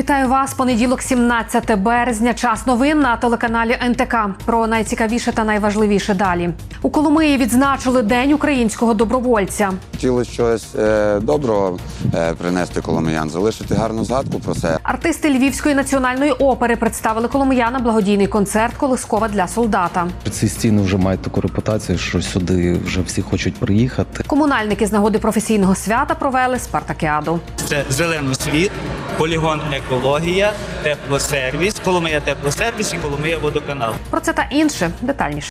Вітаю вас. Понеділок, 17 березня. Час новин на телеканалі НТК. Про найцікавіше та найважливіше далі. У Коломиї відзначили День українського добровольця. Хотіли щось е, доброго е, принести коломиян, залишити гарну згадку про це. Артисти Львівської національної опери представили коломиянам благодійний концерт Колискова для солдата. Ці стіни вже мають таку репутацію, що сюди вже всі хочуть приїхати. Комунальники з нагоди професійного свята провели спартакіаду. Це зеленосвіт, полігон екологія, теплосервіс, Коломия теплосервіс і Коломия водоканал. Про це та інше детальніше.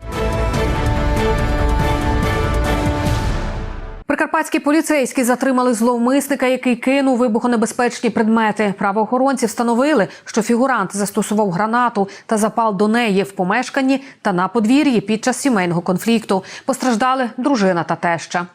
Прикарпатські поліцейські затримали зловмисника, який кинув вибухонебезпечні предмети. Правоохоронці встановили, що фігурант застосував гранату та запал до неї в помешканні та на подвір'ї під час сімейного конфлікту. Постраждали дружина та теща.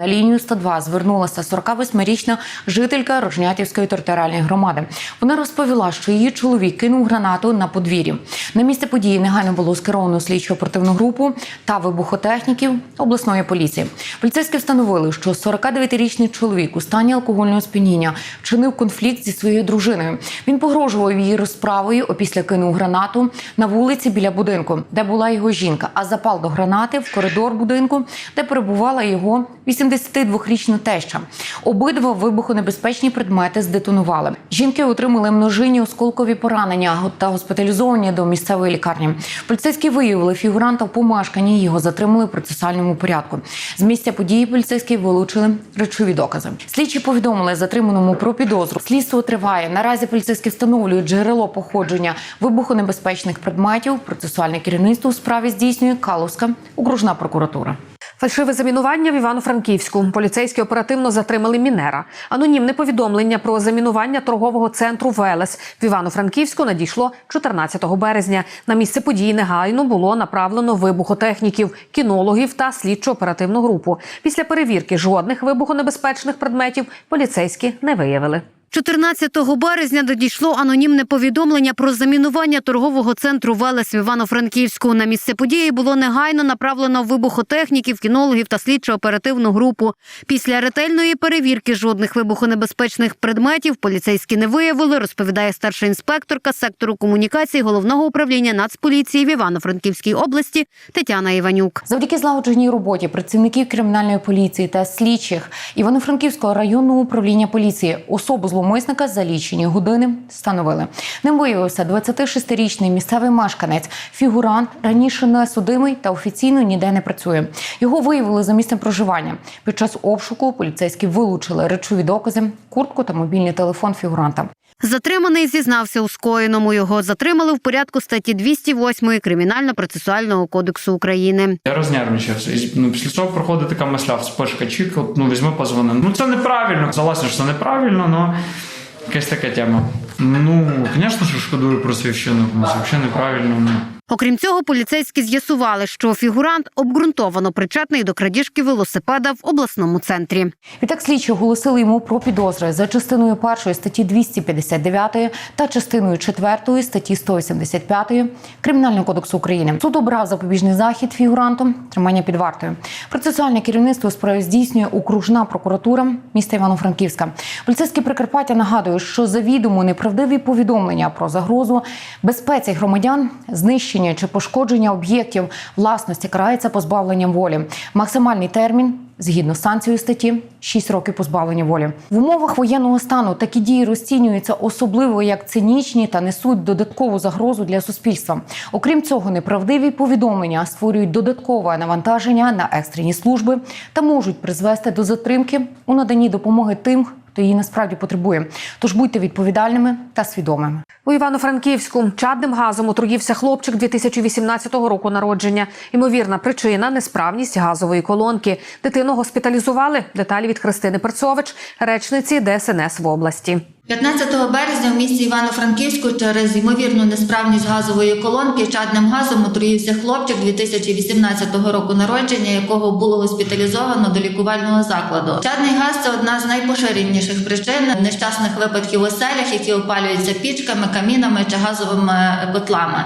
На лінію 102 звернулася 48-річна жителька Рожнятівської територіальної громади. Вона розповіла, що її чоловік кинув гранату на подвір'ї. На місце події негайно було скеровано слідчо оперативну групу та вибухотехніків обласної поліції. Поліцейські встановили, що 49-річний чоловік у стані алкогольного сп'яніння вчинив конфлікт зі своєю дружиною. Він погрожував її розправою, опісля кинув гранату на вулиці біля будинку, де була його жінка, а запал до гранати в коридор будинку, де перебувала його 82-річна теща. Обидва вибухонебезпечні предмети здетонували. Жінки отримали множинні осколкові поранення та госпіталізовані до місцевої лікарні. Поліцейські виявили фігуранта в помешканні. Його затримали в процесуальному порядку. З місця події поліцейські вилучили речові докази. Слідчі повідомили затриманому про підозру. Слідство триває. Наразі поліцейські встановлюють джерело походження вибухонебезпечних предметів. Процесуальне керівництво у справі здійснює Калузька окружна прокуратура. Фальшиве замінування в Івано-Франківську. Поліцейські оперативно затримали мінера. Анонімне повідомлення про замінування торгового центру Велес в Івано-Франківську надійшло 14 березня. На місце події негайно було направлено вибухотехніків, кінологів та слідчо-оперативну групу. Після перевірки жодних вибухонебезпечних предметів поліцейські не виявили. 14 березня надійшло анонімне повідомлення про замінування торгового центру Велес в Івано-Франківську. На місце події було негайно направлено вибухотехніків, кінологів та слідчо-оперативну групу. Після ретельної перевірки жодних вибухонебезпечних предметів поліцейські не виявили, розповідає старша інспекторка сектору комунікації головного управління Нацполіції в Івано-Франківській області Тетяна Іванюк. Завдяки злагодженій роботі працівників кримінальної поліції та слідчих Івано-Франківського районного управління поліції особу зловмисника за лічені години встановили. Ним виявився 26-річний місцевий мешканець. Фігурант раніше не судимий та офіційно ніде не працює. Його виявили за місцем проживання. Під час обшуку поліцейські вилучили речові докази, куртку та мобільний телефон фігуранта. Затриманий зізнався у скоєному. Його затримали в порядку статті 208 Кримінально-процесуального кодексу України. Я рознервничався. І ну, після цього проходить така мисля, вспишка от, ну візьми позвони. Ну це неправильно. Залазь, що це неправильно, але якась така тема. Ну, звісно, що шкодую про свій вчинок, це взагалі неправильно. Ну. Окрім цього, поліцейські з'ясували, що фігурант обґрунтовано причетний до крадіжки велосипеда в обласному центрі. Відтак слідчі оголосили йому про підозри за частиною першої статті 259 та частиною четвертої статті 185 Кримінального кодексу України. Суд обрав запобіжний захід фігуранту тримання під вартою. Процесуальне керівництво у справі здійснює окружна прокуратура міста Івано-Франківська. Поліцейські Прикарпаття нагадують, що завідомо неправдиві повідомлення про загрозу безпеці громадян, знищення чи пошкодження об'єктів власності карається позбавленням волі. Максимальний термін. Згідно з санкцією статті 6 років позбавлення волі в умовах воєнного стану такі дії розцінюються особливо як цинічні та несуть додаткову загрозу для суспільства. Окрім цього, неправдиві повідомлення створюють додаткове навантаження на екстрені служби та можуть призвести до затримки у наданні допомоги тим, хто її насправді потребує. Тож будьте відповідальними та свідомими. У Івано-Франківську чадним газом отруївся хлопчик 2018 року народження. Ймовірна причина несправність газової колонки. Дитину госпіталізували. Деталі від Христини Перцович, речниці ДСНС в області. 15 березня в місті Івано-Франківську через ймовірну несправність газової колонки чадним газом отруївся хлопчик 2018 року народження, якого було госпіталізовано до лікувального закладу. Чадний газ це одна з найпоширеніших причин нещасних випадків у селях, які опалюються пічками, камінами чи газовими котлами.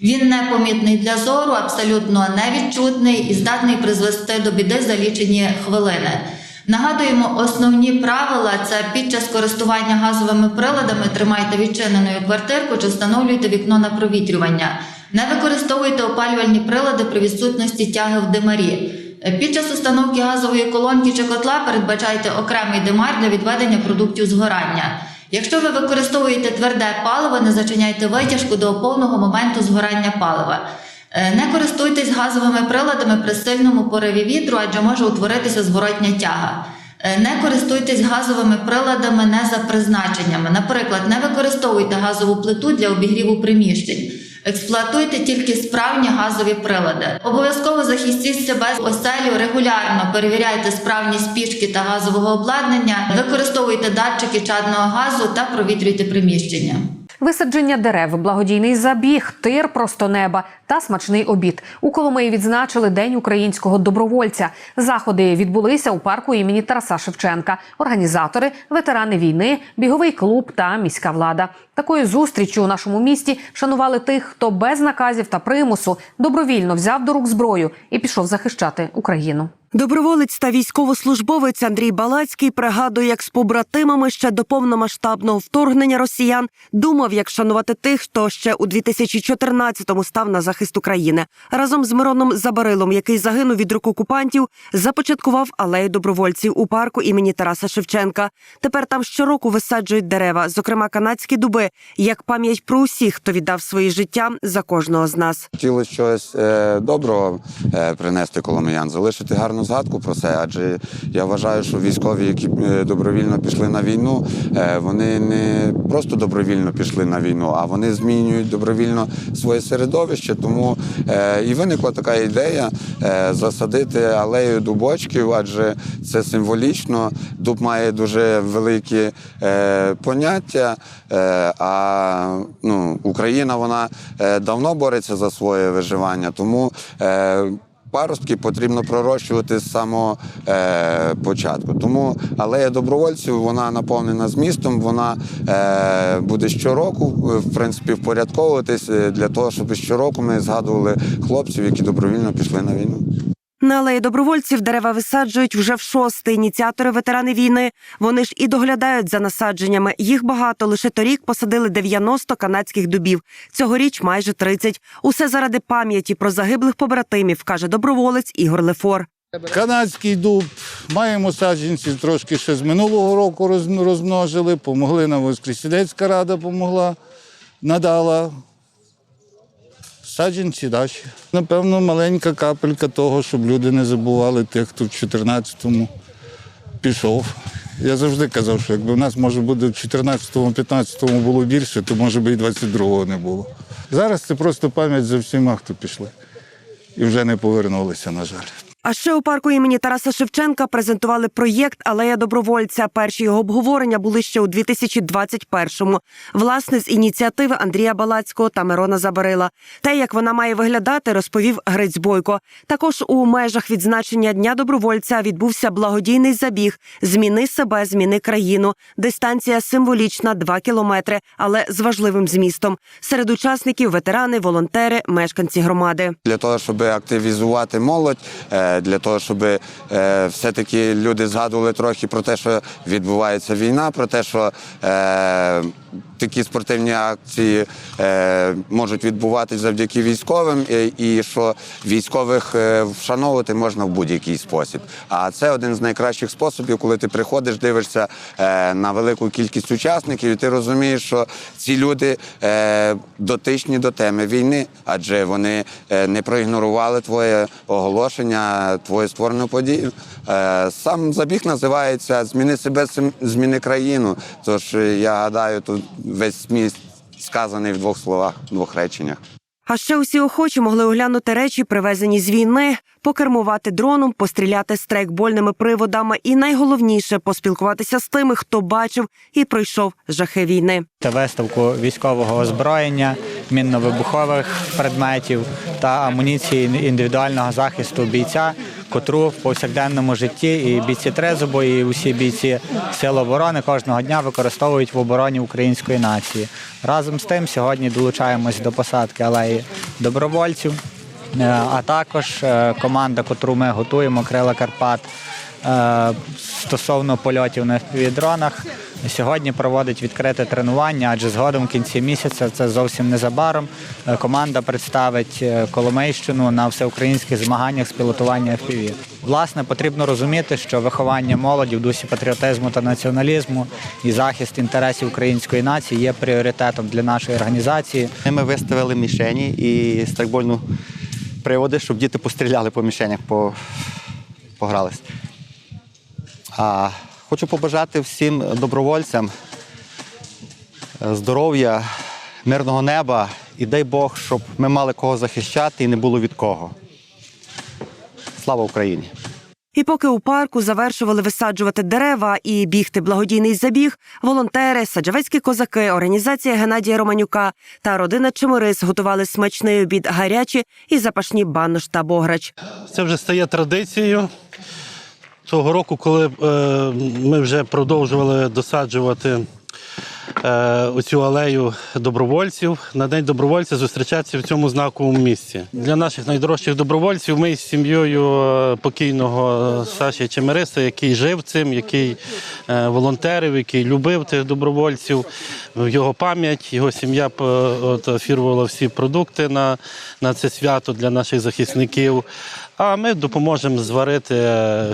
Він непомітний для зору, абсолютно невідчутний і здатний призвести до біди за лічені хвилини. Нагадуємо, основні правила це під час користування газовими приладами тримайте відчиненою квартирку чи встановлюйте вікно на провітрювання. Не використовуйте опалювальні прилади при відсутності тяги в димарі. Під час установки газової колонки чи котла передбачайте окремий димар для відведення продуктів згорання. Якщо ви використовуєте тверде паливо, не зачиняйте витяжку до повного моменту згорання палива. Е, Не користуйтесь газовими приладами при сильному пориві вітру, адже може утворитися зворотня тяга. Е, Не користуйтесь газовими приладами не за призначеннями. Наприклад, не використовуйте газову плиту для обігріву приміщень. Експлуатуйте тільки справні газові прилади. Обов'язково захистіть себе в оселю регулярно перевіряйте справність пічки та газового обладнання, використовуйте датчики чадного газу та провітрюйте приміщення. Висадження дерев, благодійний забіг, тир просто неба та смачний обід. У Коломиї відзначили День українського добровольця. Заходи відбулися у парку імені Тараса Шевченка. Організатори, ветерани війни, біговий клуб та міська влада. Такою зустріччю у нашому місті шанували тих, хто без наказів та примусу добровільно взяв до рук зброю і пішов захищати Україну. Доброволець та військовослужбовець Андрій Балацький пригадує, як з побратимами ще до повномасштабного вторгнення росіян думав, як шанувати тих, хто ще у 2014-му став на захист України. Разом з Мироном Забарилом, який загинув від рук окупантів, започаткував алею добровольців у парку імені Тараса Шевченка. Тепер там щороку висаджують дерева, зокрема канадські дуби, як пам'ять про усіх, хто віддав своє життя за кожного з нас. Хотілося щось е, доброго е, принести коломиян, залишити гарну згадку про це. Адже я вважаю, що військові, які е, добровільно пішли на війну, е, вони не просто добровільно пішли на війну, а вони змінюють добровільно своє середовище. Тому е, і виникла така ідея е, засадити алею дубочків, адже це символічно. Дуб має дуже великі е, поняття. Е, а ну, Україна вона е, давно бореться за своє виживання, тому е, паростки потрібно пророщувати з самого початку. Тому алея добровольців вона наповнена змістом, вона буде щороку в принципі впорядковуватись для того, щоб щороку ми згадували хлопців, які добровільно пішли на війну. На алеї добровольців дерева висаджують вже в шосте. Ініціатори ветерани війни. Вони ж і доглядають за насадженнями. Їх багато. Лише торік посадили 90 канадських дубів. Цьогоріч майже 30. Усе заради пам'яті про загиблих побратимів, каже доброволець Ігор Лефор. Канадський дуб, маємо саджанці трошки ще з минулого року роз- розмножили, помогли нам Воскресенецька рада помогла, надала. Саджанці далі. Напевно, маленька капелька того, щоб люди не забували тих, хто в 14-му пішов. Я завжди казав, що якби в нас, може буде в 14-му, 15-му було більше, то може би і 22-го не було. Зараз це просто пам'ять за всіма, хто пішли. І вже не повернулися, на жаль. А ще у парку імені Тараса Шевченка презентували проєкт Алея добровольця. Перші його обговорення були ще у 2021-му. Власне, з ініціативи Андрія Балацького та Мирона Забарила. Те, як вона має виглядати, розповів Грець Бойко. Також у межах відзначення Дня добровольця відбувся благодійний забіг Зміни себе, зміни країну. Дистанція символічна 2 кілометри, але з важливим змістом. Серед учасників ветерани, волонтери, мешканці громади. Для того, щоб активізувати молодь, е, для того, щоб е, все-таки люди згадували трохи про те, що відбувається війна, про те, що е, такі спортивні акції е, можуть відбуватись завдяки військовим, і, що військових е, вшановувати можна в будь-який спосіб. А це один з найкращих способів, коли ти приходиш, дивишся е, на велику кількість учасників, і ти розумієш, що ці люди дотичні до теми війни, адже вони не проігнорували твоє оголошення, твою створену подію. Сам забіг називається Зміни себе, зміни країну. Тож я гадаю, тут весь зміст сказаний в двох словах, в двох реченнях. А ще усі охочі могли оглянути речі, привезені з війни, покермувати дроном, постріляти страйкбольними приводами і найголовніше поспілкуватися з тими, хто бачив і пройшов жахи війни. та виставку військового озброєння, мінно-вибухових предметів та амуніції індивідуального захисту бійця, котру в повсякденному житті і бійці трезубу, і усі бійці Сил оборони кожного дня використовують в обороні української нації. Разом з тим сьогодні долучаємось до посадки алеї добровольців, а також е, команда, котру ми готуємо, Крила Карпат. е, стосовно польотів на дронах. Сьогодні проводить відкрите тренування, адже згодом в кінці місяця, це зовсім незабаром, е, команда представить е, Коломийщину на всеукраїнських змаганнях з пілотування FPV. Власне, потрібно розуміти, що виховання молоді в дусі патріотизму та націоналізму і захист інтересів української нації є пріоритетом для нашої організації. Ми виставили мішені і страйкбольну приводи, щоб діти постріляли по мішенях, по... погрались. А хочу побажати всім добровольцям е, здоров'я, мирного неба і дай Бог, щоб ми мали кого захищати і не було від кого. Слава Україні! І поки у парку завершували висаджувати дерева і бігти благодійний забіг, волонтери, саджавецькі козаки, організація Геннадія Романюка та родина Чеморис готували смачний обід гарячі і запашні банош та бограч. Це вже стає традицією. Цього року, коли е, ми вже продовжували досаджувати оцю алею добровольців, на День добровольця зустрічатися в цьому знаковому місці. Для наших найдорожчих добровольців ми з сім'єю е, покійного Саші Чемериса, який жив цим, який е, волонтерив, який любив тих добровольців, його пам'ять, його сім'я е, офірувала всі продукти на, на це свято для наших захисників. А ми допоможемо зварити,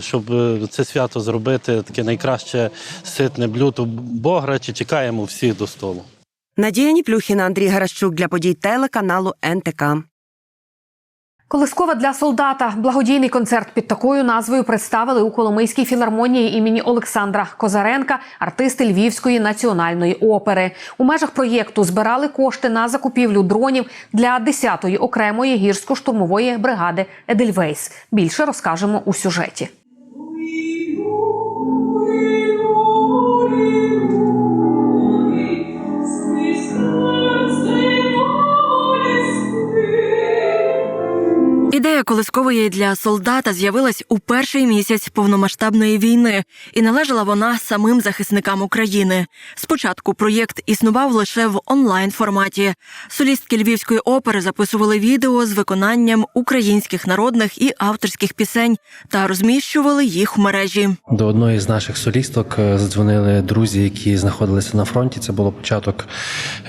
щоб е, це свято зробити таке найкраще ситне блюдо бограчі. Чекаємо всіх до столу. Надія Ніплюхіна, Андрій Гаращук для подій телеканалу НТК. Колискова для солдата. Благодійний концерт під такою назвою представили у Коломийській філармонії імені Олександра Козаренка, артисти Львівської національної опери. У межах проєкту збирали кошти на закупівлю дронів для 10-ї окремої гірсько-штурмової бригади Едельвейс. Більше розкажемо у сюжеті. Ідея колискової для солдата з'явилась у перший місяць повномасштабної війни, і належала вона самим захисникам України. Спочатку проєкт існував лише в онлайн форматі. Солістки Львівської опери записували відео з виконанням українських народних і авторських пісень та розміщували їх в мережі. До одної з наших солісток е, задзвонили друзі, які знаходилися на фронті. Це було початок,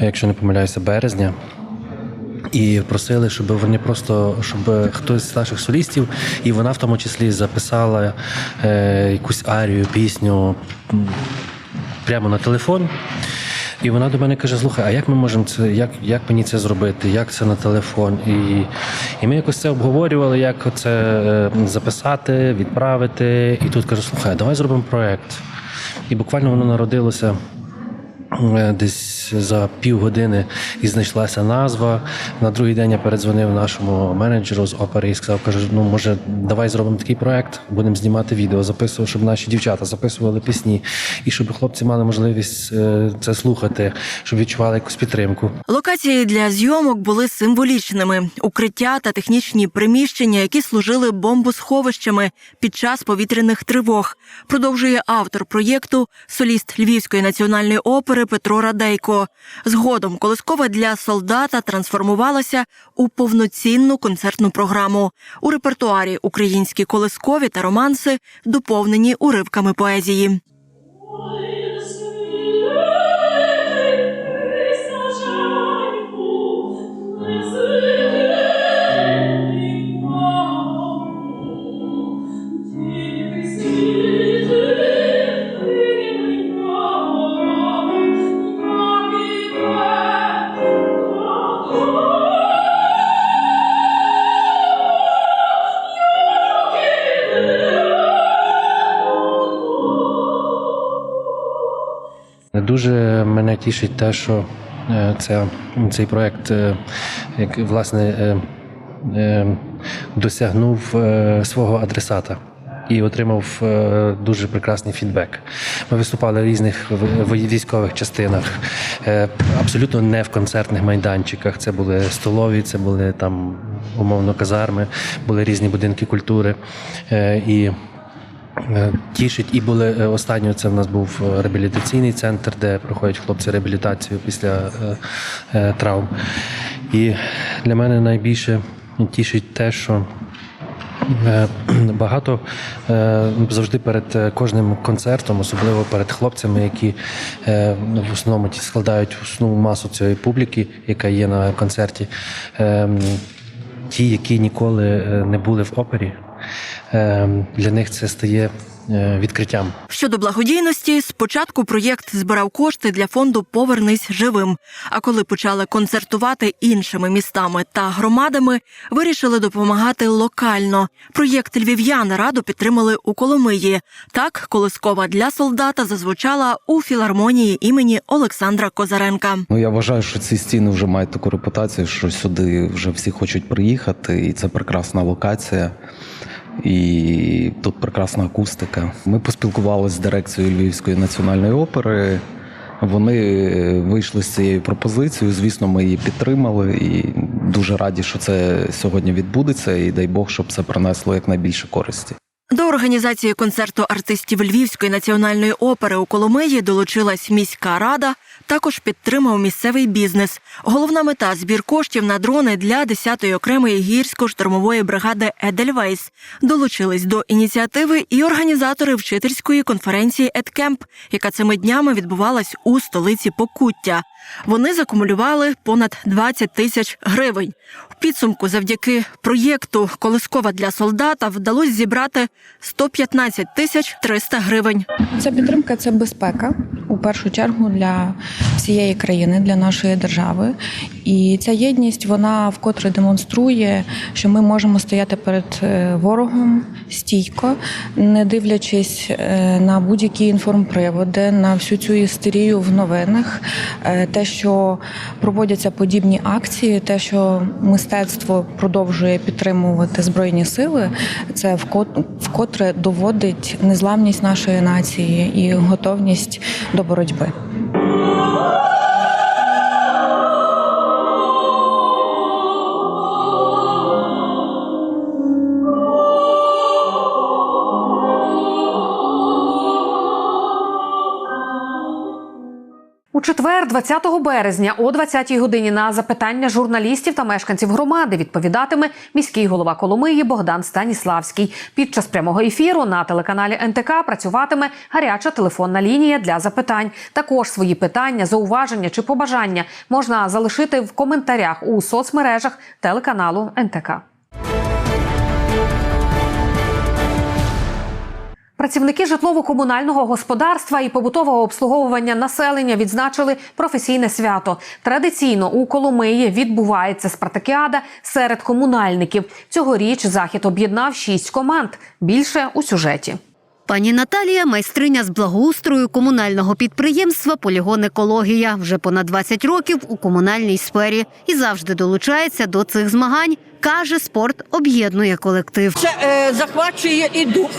е, якщо не помиляюся, березня. І просили, щоб вони просто щоб хтось з наших солістів, і вона в тому числі записала е, якусь арію, пісню прямо на телефон. І вона до мене каже: слухай, а як ми можемо це, як, як мені це зробити, як це на телефон? І, і ми якось це обговорювали, як це е, записати, відправити. І тут кажу, слухай, давай зробимо проект. І буквально воно народилося. Е, Десь за півгодини і знайшлася назва. На другий день я передзвонив нашому менеджеру з опери і сказав, каже, ну може, давай зробимо такий проект, будемо знімати відео, записувати, щоб наші дівчата записували пісні, і щоб хлопці мали можливість е, це слухати, щоб відчували якусь підтримку. Локації для зйомок були символічними: укриття та технічні приміщення, які служили бомбосховищами під час повітряних тривог. Продовжує автор проєкту, соліст Львівської національної опери Петро Радейко. Згодом колискова для солдата трансформувалася у повноцінну концертну програму. У репертуарі українські колискові та романси доповнені уривками поезії. Тішить те, що е, ця, цей проект е, власне е, досягнув свого адресата. І отримав дуже прекрасний фідбек. Ми виступали в різних військових частинах, абсолютно не в концертних майданчиках. Це були столові, це були там умовно казарми, були різні будинки культури. І Тішить і були е, останньо. Це в нас був е, реабілітаційний центр, де проходять хлопці реабілітацію після е, е, травм. І для мене найбільше тішить те, що Е, Багато е, завжди перед е, кожним концертом, особливо перед хлопцями, які е, в основному складають основну масу цієї публіки, яка є на концерті. е, Ті, які ніколи е, не були в опері, е, для них це стає е, відкриттям. Щодо благодійності, спочатку проєкт збирав кошти для фонду Повернись живим. А коли почали концертувати іншими містами та громадами, вирішили допомагати локально. Проєкт львів'яни раду підтримали у Коломиї. Так, колискова для солдата зазвучала у філармонії імені Олександра Козаренка. Ну я вважаю, що ці стіни вже мають таку репутацію, що сюди вже всі хочуть приїхати, і це прекрасна локація. І тут прекрасна акустика. Ми поспілкувалися з дирекцією Львівської національної опери. Вони вийшли з цією пропозицією. Звісно, ми її підтримали і дуже раді, що це сьогодні відбудеться. І дай Бог, щоб це принесло якнайбільше користі. Організації концерту артистів Львівської національної опери у Коломиї долучилась міська рада. Також підтримав місцевий бізнес. Головна мета збір коштів на дрони для 10-ї окремої гірсько-штурмової бригади Едельвейс. Долучились до ініціативи і організатори вчительської конференції «Едкемп», яка цими днями відбувалась у столиці Покуття. Вони закумулювали понад 20 тисяч гривень. В підсумку, завдяки проєкту Колискова для солдата вдалося зібрати 115 тисяч 300 гривень. Ця підтримка це безпека у першу чергу для всієї країни, для нашої держави. І ця єдність вона вкотре демонструє, що ми можемо стояти перед е, ворогом стійко, не дивлячись е, на будь-які інформприводи, на всю цю істерію в новинах, Е, те, що проводяться подібні акції, те, що мистецтво продовжує підтримувати збройні сили, це вко- вкотре доводить незламність нашої нації і готовність до боротьби. У четвер, 20 березня, о 20-й годині на запитання журналістів та мешканців громади відповідатиме міський голова Коломиї Богдан Станіславський. Під час прямого ефіру на телеканалі НТК працюватиме гаряча телефонна лінія для запитань. Також свої питання, зауваження чи побажання можна залишити в коментарях у соцмережах телеканалу НТК. Працівники житлово-комунального господарства і побутового обслуговування населення відзначили професійне свято. Традиційно у Коломиї відбувається спартакіада серед комунальників. Цьогоріч захід об'єднав шість команд. Більше у сюжеті. Пані Наталія майстриня з благоустрою комунального підприємства Полігон Екологія вже понад 20 років у комунальній сфері і завжди долучається до цих змагань. каже, спорт об'єднує колектив. Це е, захвачує і дух,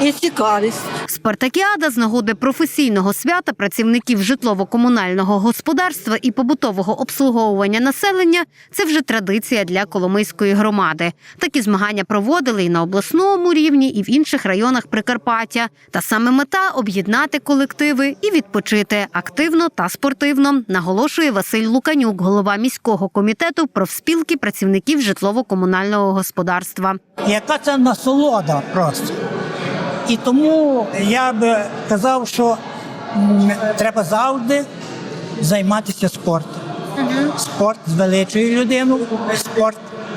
і цікавість. Спартакіада з нагоди професійного свята працівників житлово-комунального господарства і побутового обслуговування населення це вже традиція для Коломийської громади. Такі змагання проводили і на обласному рівні, і в інших районах Прикарпаття. Та саме мета об'єднати колективи і відпочити активно та спортивно, наголошує Василь Луканюк, голова міського комітету профспілки працівників житлово-комунального господарства. Яка це насолода просто. І тому я би казав, що треба завжди займатися спортом. Спорт звеличує людину, спорт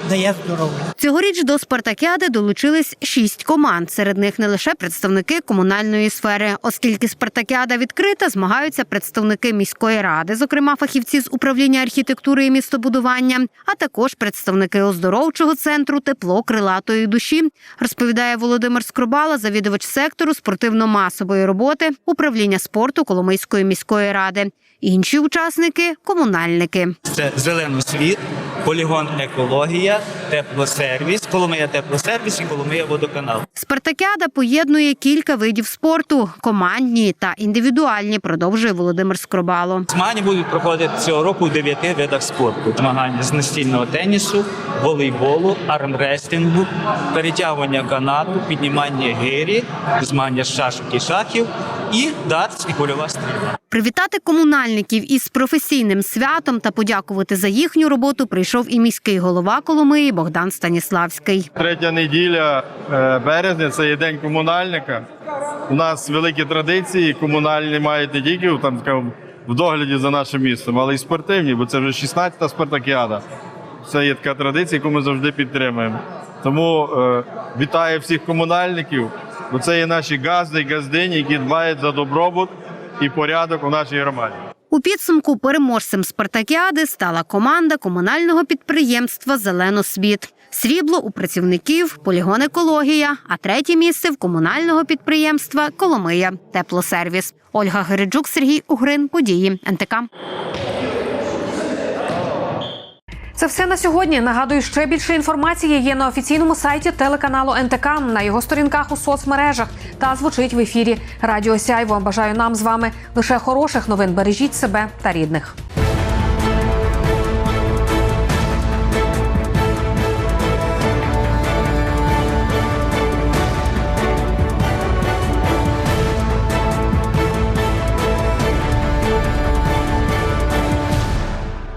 дає здоров'я. Цьогоріч до спартакіади долучились шість команд. Серед них не лише представники комунальної сфери, оскільки спартакіада відкрита, змагаються представники міської ради, зокрема фахівці з управління архітектури і містобудування, а також представники оздоровчого центру тепло крилатої душі, розповідає Володимир Скрубала, завідувач сектору спортивно-масової роботи управління спорту Коломийської міської ради. Інші учасники комунальники. Це зеленосвіт, полігон екологія, теплосервіс, Коломия теплосервіс і Коломия водоканал. Спартакіада поєднує кілька видів спорту командні та індивідуальні. Продовжує Володимир Скробало. Змагання будуть проходити цього року у дев'яти видах спорту: змагання з настільного тенісу, волейболу, армрестингу, перетягування канату, піднімання гирі, змагання з шашок і шахів і дартс і кульова стрільба. Привітати комунальників із професійним святом та подякувати за їхню роботу прийшов і міський голова Коломиї Богдан Станіславський. Третя неділя е, березня це є день комунальника. У нас великі традиції. Комунальні мають не тільки там в догляді за нашим містом, але й спортивні, бо це вже 16-та спартакіада. Це є така традиція, яку ми завжди підтримуємо. Тому е, вітаю всіх комунальників, бо це є наші газди і газдині, які дбають за добробут і порядок у нашій громаді. У підсумку переможцем спартакіади стала команда комунального підприємства Зеленосвіт. Срібло у працівників полігон екологія, а третє місце в комунального підприємства Коломия Теплосервіс. Ольга Гереджук, Сергій Угрин. Події НТК. Це все на сьогодні. Нагадую, ще більше інформації є на офіційному сайті телеканалу НТК, на його сторінках у соцмережах та звучить в ефірі Радіо Сяйво. Бажаю нам з вами лише хороших новин. Бережіть себе та рідних.